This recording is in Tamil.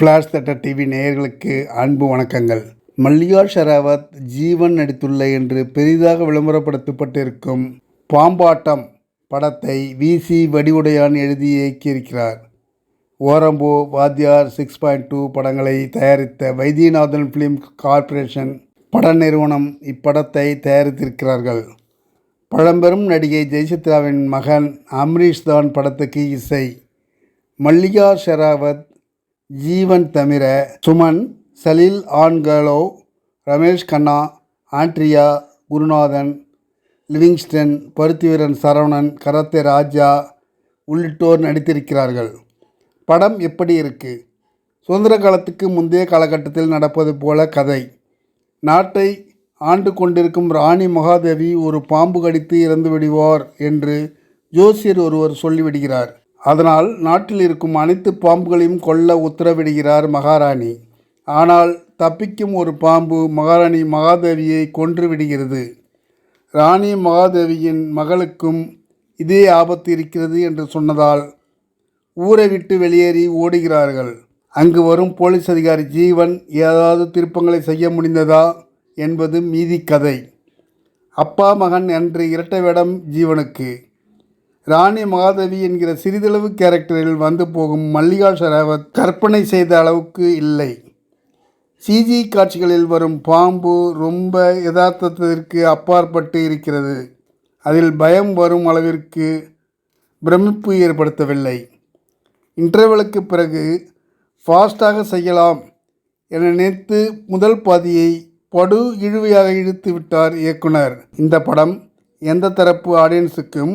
ஃப்ளாஷ் தட்ட டிவி நேயர்களுக்கு அன்பு வணக்கங்கள். மல்லிகா ஷெராவத் ஜீவன் நடித்துள்ள என்று பெரிதாக விளம்பரப்படுத்தப்பட்டிருக்கும் பாம்பாட்டம் படத்தை விசி வடிவுடையான் எழுதி இயக்கியிருக்கிறார். ஓரம்போ வாத்தியார் சிக்ஸ் பாயிண்ட் டூ படங்களை தயாரித்த வைத்தியநாதன் ஃபிலிம் கார்ப்பரேஷன் பட நிறுவனம் இப்படத்தை தயாரித்திருக்கிறார்கள். பழம்பெரும் நடிகை ஜெயசித்ராவின் மகன் அம்ரீஷ் தான் படத்துக்கு இசை. மல்லிகா ஷெராவத் ஜீவன் தவிர சுமன் சலீல் ஆன்கலோ ரமேஷ் கண்ணா ஆண்ட்ரியா குருநாதன் லிவிங்ஸ்டன் பருத்திவீரன் சரவணன் கரத்தே ராஜா உள்ளிட்டோர் நடித்திருக்கிறார்கள். படம் எப்படி இருக்குது சுதந்திர காலத்துக்கு முந்தைய காலகட்டத்தில் நடப்பது போல கதை. நாட்டை ஆண்டு கொண்டிருக்கும் ராணி மகாதேவி ஒரு பாம்பு கடித்து இறந்து விடுவார் என்று ஜோசியர் ஒருவர் சொல்லிவிடுகிறார். அதனால் நாட்டில் இருக்கும் அனைத்து பாம்புகளையும் கொல்ல உத்தரவிடுகிறார் மகாராணி. ஆனால் தப்பிக்கும் ஒரு பாம்பு மகாராணி மகாதேவியை கொன்று விடுகிறது ராணி மகாதேவியின் மகளுக்கும் இதே ஆபத்து இருக்கிறது என்று சொன்னதால் ஊரை விட்டு வெளியேறி ஓடுகிறார்கள். அங்கு வரும் போலீஸ் அதிகாரி ஜீவன் ஏதாவது திருப்பங்களை செய்ய முடிந்ததா என்பது மீதி கதை. அப்பா மகன் என்று இரட்டை வேடம் ஜீவனுக்கு. ராணி மகாதேவி என்கிற சிறிதளவு கேரக்டரில் வந்து போகும் மல்லிகா ஷராவத் கற்பனை செய்த அளவுக்கு இல்லை. சிஜி காட்சிகளில் வரும் பாம்பு ரொம்ப யதார்த்தத்திற்கு அப்பாற்பட்டு இருக்கிறது. அதில் பயம் வரும் அளவிற்கு பிரமிப்பு ஏற்படுத்தவில்லை. இன்டர்வலுக்கு பிறகு ஃபாஸ்டாக செய்யலாம் என நினைத்து முதல் பாதியை படு இழுவையாக இழுத்து விட்டார் இயக்குனர். இந்த படம் எந்த தரப்பு ஆடியன்ஸுக்கும்